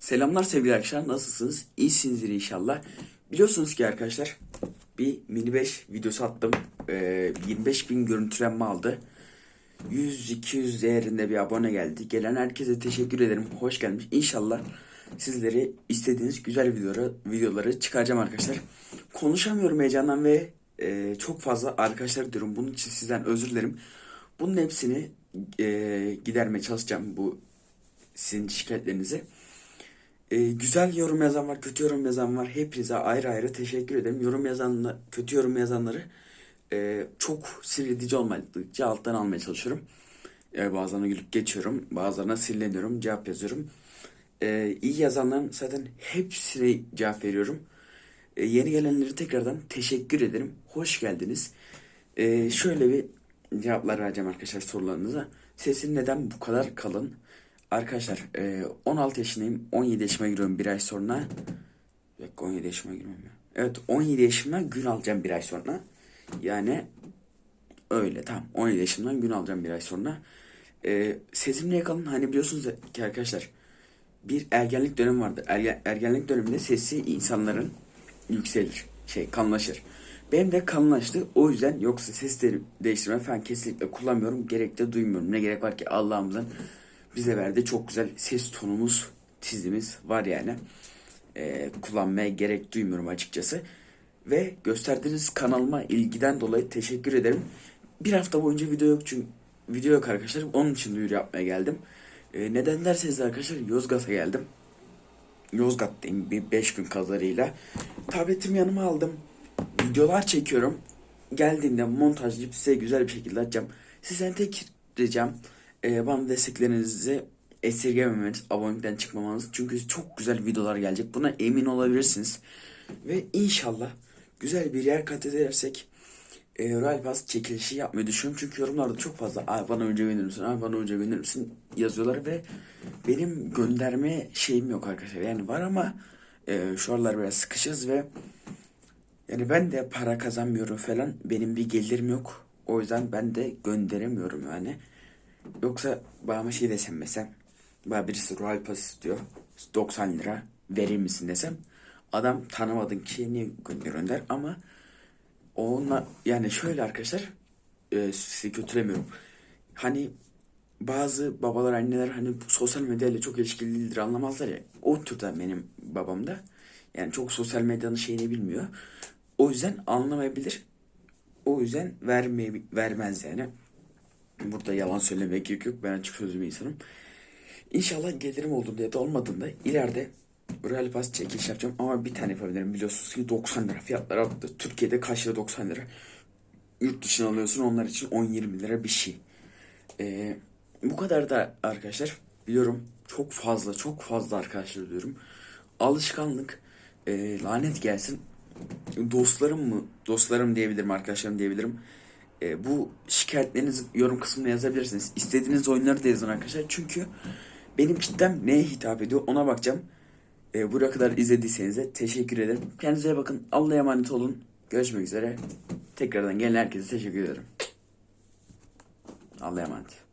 Selamlar sevgili arkadaşlar. Nasılsınız? İyisinizdir inşallah. Biliyorsunuz ki arkadaşlar bir mini 5 videosu attım. Ee, 25 bin görüntülenme aldı. 100-200 değerinde bir abone geldi. Gelen herkese teşekkür ederim. Hoş gelmiş. İnşallah sizleri istediğiniz güzel videoları, videoları çıkaracağım arkadaşlar. Konuşamıyorum heyecandan ve e, çok fazla arkadaşlar diyorum. Bunun için sizden özür dilerim. Bunun hepsini e, gidermeye çalışacağım bu sizin şikayetlerinizi. Ee, güzel yorum yazan var, kötü yorum yazan var. Hepinize ayrı ayrı teşekkür ederim. Yorum yazanlar, kötü yorum yazanları e, çok sinirledici olmadıkça alttan almaya çalışıyorum. E, bazılarına gülüp geçiyorum, bazılarına sinirleniyorum, cevap yazıyorum. E, iyi yazanların zaten hepsine cevap veriyorum. E, yeni gelenlere tekrardan teşekkür ederim. Hoş geldiniz. E, şöyle bir cevaplar vereceğim arkadaşlar sorularınıza. Sesin neden bu kadar kalın? Arkadaşlar e, 16 yaşındayım. 17 yaşıma giriyorum bir ay sonra. Dakika 17 yaşıma girmem ya. Evet 17 yaşımdan gün alacağım bir ay sonra. Yani öyle tamam 17 yaşımdan gün alacağım bir ay sonra. E, sesim niye kalın? Hani biliyorsunuz ki arkadaşlar bir ergenlik dönemi vardır. Ergen, ergenlik döneminde sesi insanların yükselir. Şey kalınlaşır. Benim de kalınlaştı. O yüzden yoksa sesleri değiştirme falan kesinlikle kullanmıyorum. Gerek de duymuyorum. Ne gerek var ki Allah'ımızın bize verdiği çok güzel ses tonumuz, tizimiz var yani. Ee, kullanmaya gerek duymuyorum açıkçası. Ve gösterdiğiniz kanalıma ilgiden dolayı teşekkür ederim. Bir hafta boyunca video yok çünkü video yok arkadaşlar. Onun için duyuru yapmaya geldim. Ee, neden derseniz arkadaşlar Yozgat'a geldim. Yozgat'tayım bir 5 gün kadarıyla. Tabletimi yanıma aldım. Videolar çekiyorum. Geldiğinde montajlayıp size güzel bir şekilde açacağım. Sizden tek ricam e, bana desteklerinizi esirgememeniz, abonelikten çıkmamanız. Çünkü çok güzel videolar gelecek. Buna emin olabilirsiniz. Ve inşallah güzel bir yer kat edersek e, Royal Pass çekilişi yapmayı düşünüyorum. Çünkü yorumlarda çok fazla Ay bana önce gönderir misin, ay bana önce gönderir misin yazıyorlar ve benim gönderme şeyim yok arkadaşlar. Yani var ama e, şu aralar biraz sıkışız ve yani ben de para kazanmıyorum falan. Benim bir gelirim yok. O yüzden ben de gönderemiyorum yani. Yoksa bana şey desem mesela. Bana birisi Royal Pass istiyor. 90 lira verir misin desem. Adam tanımadığın kişiye niye gönderiyorsun der ama onunla yani şöyle arkadaşlar e, sizi kötülemiyorum. Hani bazı babalar anneler hani sosyal medyayla çok ilişkili değildir anlamazlar ya. O türden benim babam da. Yani çok sosyal medyanın şeyini bilmiyor. O yüzden anlamayabilir. O yüzden vermeye vermez yani. Burada yalan söylemeye gerek yok. Ben açık sözlü bir insanım. İnşallah gelirim olduğunda ya da olmadığında ileride Royal Pass çekiliş yapacağım ama bir tane yapabilirim. Biliyorsunuz ki 90 lira fiyatlar arttı. Türkiye'de kaç lira 90 lira. Yurt dışına alıyorsun onlar için 10-20 lira bir şey. Ee, bu kadar da arkadaşlar biliyorum çok fazla çok fazla arkadaşlar diyorum. Alışkanlık e, lanet gelsin. Dostlarım mı? Dostlarım diyebilirim arkadaşlarım diyebilirim. E, bu şikayetlerinizi yorum kısmına yazabilirsiniz. İstediğiniz oyunları da yazın arkadaşlar. Çünkü benim kitlem neye hitap ediyor ona bakacağım. E, buraya kadar izlediyseniz de teşekkür ederim. Kendinize bakın. Allah'a emanet olun. Görüşmek üzere. Tekrardan gelen herkese teşekkür ederim. Allah'a emanet.